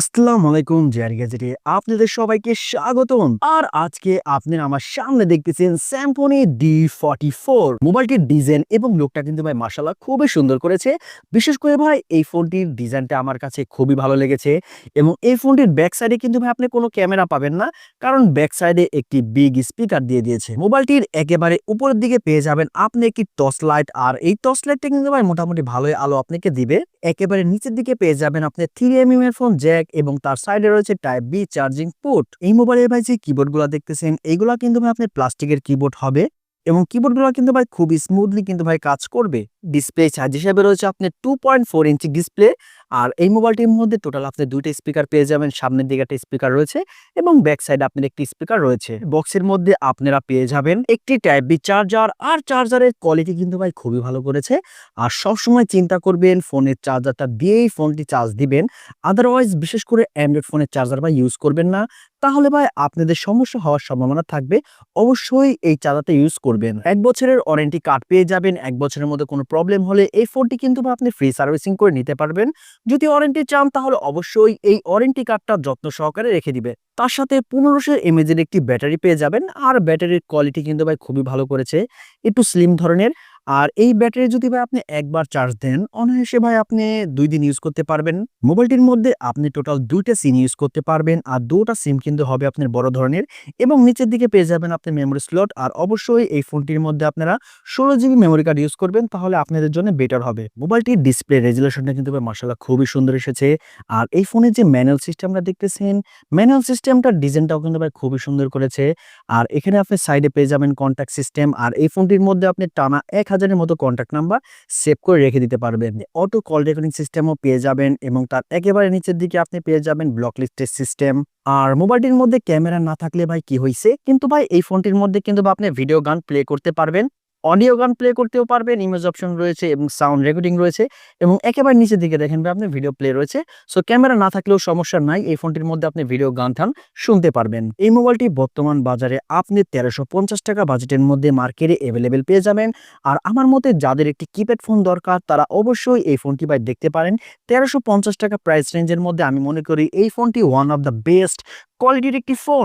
আসসালামু আলাইকুম জেয়ার গ্যাজেটে আপনাদের সবাইকে স্বাগতম। আর আজকে আপনারা আমার সামনে দেখতেছেন স্যামসনি ডি ফর্টি ফোর মোবাইলটির ডিজাইন এবং লুকটা কিন্তু ভাই মাসাল্লাহ খুবই সুন্দর করেছে। বিশেষ করে ভাই, এই ফোনটির ডিজাইনটা আমার কাছে খুবই ভালো লেগেছে এবং এই ফোনটির ব্যাক সাইডে কিন্তু ভাই আপনি কোনো ক্যামেরা পাবেন না, কারণ ব্যাক সাইডে একটি বিগ স্পিকার দিয়ে দিয়েছে। মোবাইলটির একেবারে উপরের দিকে পেয়ে যাবেন আপনি একটি টর্চ লাইট, আর এই টর্চ লাইটটা কিন্তু ভাই মোটামুটি ভালোই আলো আপনাকে দিবে। একেবারে নিচের দিকে পেয়ে যাবেন আপনি থ্রি এম এর ফোন জ্যাক এবং তার সাইডে রয়েছে টাইপ বি চার্জিং পোর্ট এই মোবাইলের ভাই যে কিবোর্ডগুলা দেখতেছেন, এইগুলা কিন্তু ভাই আপনার প্লাস্টিকের কিবোর্ড হবে এবং কিবোর্ডগুলা কিন্তু ভাই খুব স্মুথলি কিন্তু ভাই কাজ করবে। ডিসপ্লে সাইজ হিসাবে রয়েছে আপনার two point four inch display আর এই মোবাইলটির মধ্যে টোটাল আপনি দুইটা স্পিকার পেয়ে যাবেন। সামনের দিকে একটা স্পিকার রয়েছে এবং ব্যাক সাইডে আপনার একটি স্পিকার রয়েছে। বক্সের মধ্যে আপনারা পেয়ে যাবেন একটি টাইপ বি চার্জার আর চার্জারের কোয়ালিটি কিন্তু ভাই খুবই ভালো করেছে। আর সবসময় চিন্তা করবেন ফোনের চার্জারটা দিয়েই ফোনটি চার্জ দিবেন। আদারওয়াইজ বিশেষ করে অ্যান্ড্রয়েড ফোনের চার্জার ভাই ইউজ করবেন না। তাহলে ভাই আপনাদের সমস্যা হওয়ার সম্ভাবনা থাকবে। অবশ্যই এই চার্জারটা ইউজ করবেন। এক বছরের ওয়ারেন্টি কার্ড পেয়ে যাবেন। এক বছরের মধ্যে কোনো প্রবলেম হলে এই ফোনটি কিন্তু আপনি ফ্রি সার্ভিসিং করে নিতে পারবেন। যদি ওয়ারেন্টি চান, তাহলে অবশ্যই এই ওয়ারেন্টি কার্ডটা যত্ন সহকারে রেখে দিবে। তার সাথে পনেরোশো এমএজের একটি ব্যাটারি পেয়ে যাবেন, আর ব্যাটারির কোয়ালিটি কিন্তু ভাই খুবই ভালো করেছে। একটু স্লিম ধরনের। আর এই ব্যাটারি যদি ভাই আপনি একবার চার্জ দেন, অনায়াসে ভাই আপনি দুই দিন ইউজ করতে পারবেন। মোবাইলটির মধ্যে আপনি টোটাল দুইটা সিম ইউজ করতে পারবেন আর দুটা সিম কিন্তু হবে আপনার বড় ধরনের এবং নিচের দিকে পেয়ে যাবেন আপনি মেমোরি স্লট আর অবশ্যই এই ফোনটির মধ্যে আপনারা ষোলো জিবি মেমোরি কার্ড ইউজ করবেন তাহলে আপনাদের জন্য বেটার হবে। মোবাইলটির ডিসপ্লে রেজুলেশনটা কিন্তু মার্শাল্লাহ খুবই সুন্দর এসেছে আর এই ফোনের যে ম্যানুয়াল সিস্টেমটা দেখতেছেন ম্যানুয়াল সিস্টেমটার ডিজাইনটাও কিন্তু ভাই খুবই সুন্দর করেছে। আর এখানে আপনি সাইডে পেয়ে যাবেন কন্ট্যাক্ট সিস্টেম আর এই ফোনটির মধ্যে আপনি টানা এক হাজারের মতো কন্ট্যাক্ট নাম্বার সেভ করে রেখে দিতে পারবেন। অটো কল রেকর্ডিং সিস্টেমও পেয়ে যাবেন এবং তার একেবারে নিচের দিকে আপনি পেয়ে যাবেন ব্লক লিস্টের সিস্টেম আর মোবাইলটির মধ্যে ক্যামেরা না থাকলে ভাই কি হয়েছে কিন্তু ভাই এই ফোনটির মধ্যে কিন্তু আপনি ভিডিও গান প্লে করতে পারবেন। অডিও গান প্লে করতেও পারবেন, ইমেজ অপশন রয়েছে এবং সাউন্ড রেকর্ডিং রয়েছে এবং একেবারে নিচের দিকে দেখেন ভাই আপনি ভিডিও প্লে রয়েছে। সো ক্যামেরা না থাকলেও সমস্যা নাই, এই ফোনটির মধ্যে আপনি ভিডিও গান থান শুনতে পারবেন। এই মোবাইলটি বর্তমান বাজারে আপনি তেরোশো টাকা বাজেটের মধ্যে মার্কেটে অ্যাভেলেবেল পেয়ে যাবেন। আর আমার মতে যাদের একটি কিপ্যাড ফোন দরকার, তারা অবশ্যই এই ফোনটি ভাই দেখতে পারেন। তেরোশো টাকা প্রাইস রেঞ্জের মধ্যে আমি মনে করি এই ফোনটি ওয়ান অফ দ্য বেস্ট কোয়ালিটির একটি ফোন